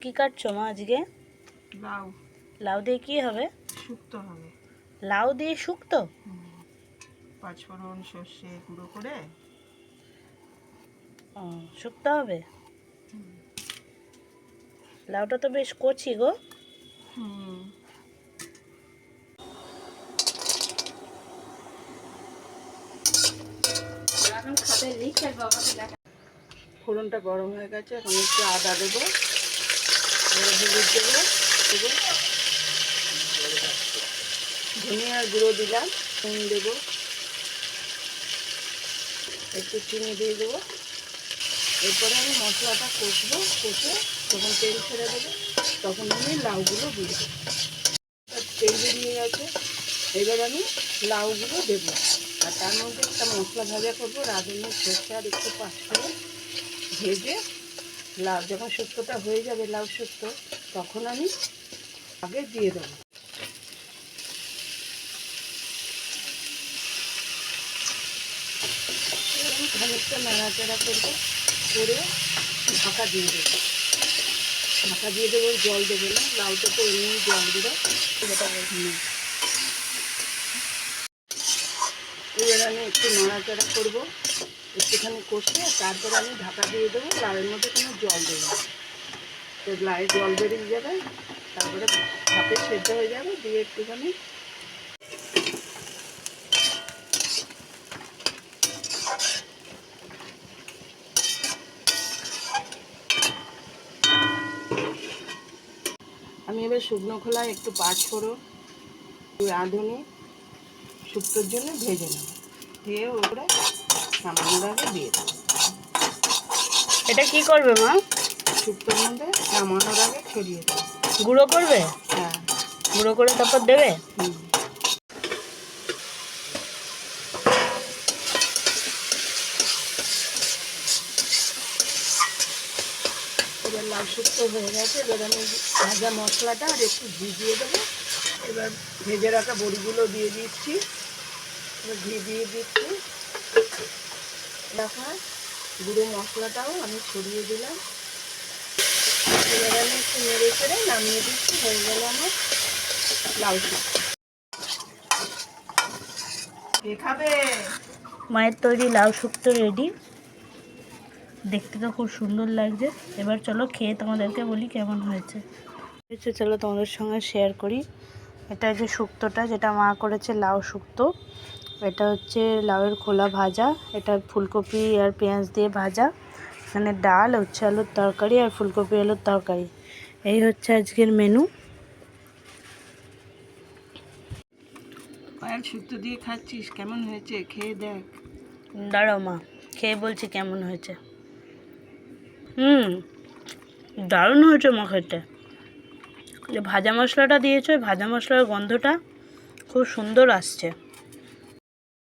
কি কাটছো মা আজকে? লাউ। লাউ দিয়ে কি হবে? শুক্তো হবে। লাউ দিয়ে শুক্তো? পাঁচফোড়ন সর্ষে গুঁড়ো করে। ও শুক্তো হবে? লাউটা তো বেশ কচি গো। হুম। ফোড়নটা গরম হয়ে গেছে এখন একটু আদা দেবো। হলুদ দেবো দেবো ধনিয়ার গুঁড়ো দিলাম, নুন দেবো। একটু চিনি দিয়ে দেবো। এরপরে আমি মশলাটা কষবো, কষে যখন তেল ছেড়ে দেবো, তখন আমি লাউগুলো দিয়ে দেবো। তেল বেরিয়ে গেছে। এবার আমি লাউগুলো দেবো। আর তার মধ্যে একটা মশলা ভাজা করব রাঁধুনি সরষে আর একটু পাঁচফোড়ন ভেজে লাউ যখন শুক্তোটা হয়ে যাবে, লাউ শুক্তো, তখন আমি আগে দিয়ে দেবো। খানিকটা নাড়াচাড়া করব, করে ঢাকা দিয়ে দেবো। ঢাকা দিয়ে দেবো জল দেবো না লাউটা তো এমনি জল দেবো। এবার আমি একটু নাড়াচাড়া করব। একটুখানি কষে তারপর আমি ঢাকা দিয়ে দেবো, লাউয়ের মধ্যে কোনো জল দেবো তো লাউয়ে জল বেরিয়ে যাবে, তারপরে ভাপে সেদ্ধ হয়ে যাবে, দিয়ে একটুখানি আমি এবার শুকনো খোলায় একটু পাঁচ ফোড়ন রাঁধুনি শুক্তোর জন্য ভেজে নেব। দিয়ে ওপরে নামানোর আগে দিয়ে দেবো। এটা কি করবে মা? শুক্তোর মধ্যে নামানোর আগে ছড়িয়ে দেবো। গুঁড়ো করবে? হ্যাঁ। গুঁড়ো করে তারপর দেবে? হুম। এবার লাল শুক্তো হয়ে গেছে এবার আমি ভাজা মশলাটা আর একটু ঘি দিয়ে দেবো। এবার ভেজে রাখা বড়িগুলো দিয়ে দিচ্ছি। এবার ঘি দিয়ে দিচ্ছি। রাখা গুঁড়ো মশলাটাও আমি ছড়িয়ে দিলাম। এবার আমি একটু নেড়ে চেড়ে নামিয়ে দিচ্ছি হয়ে গেল আমার লাউ শুক্তো খাবে? মায়ের তৈরি লাউ শুক্তো রেডি। দেখতে তো খুব সুন্দর লাগছে। এবার চলো খেয়ে তোমাদেরকে বলি কেমন হয়েছে। হয়েছে চলো তোমাদের সঙ্গে শেয়ার করি। এটা যে শুক্তোটা যেটা মা করেছে লাউ শুক্তো এটা হচ্ছে লাউয়ের খোলা ভাজা এটা ফুলকপি আর পেঁয়াজ দিয়ে ভাজা এখানে ডাল হচ্ছে আলুর তরকারি আর ফুলকপি আলুর তরকারি। এই হচ্ছে আজকের মেনু পায়েল শুক্তো দিয়ে খাচ্ছিস? কেমন হয়েছে? খেয়ে দেখ। দাঁড়াও মা খেয়ে বলছি কেমন হয়েছে। হুম দারুণ হয়েছে মা খেতে। যে ভাজা মশলাটা দিয়েছ ভাজা মশলার গন্ধটা খুব সুন্দর আসছে।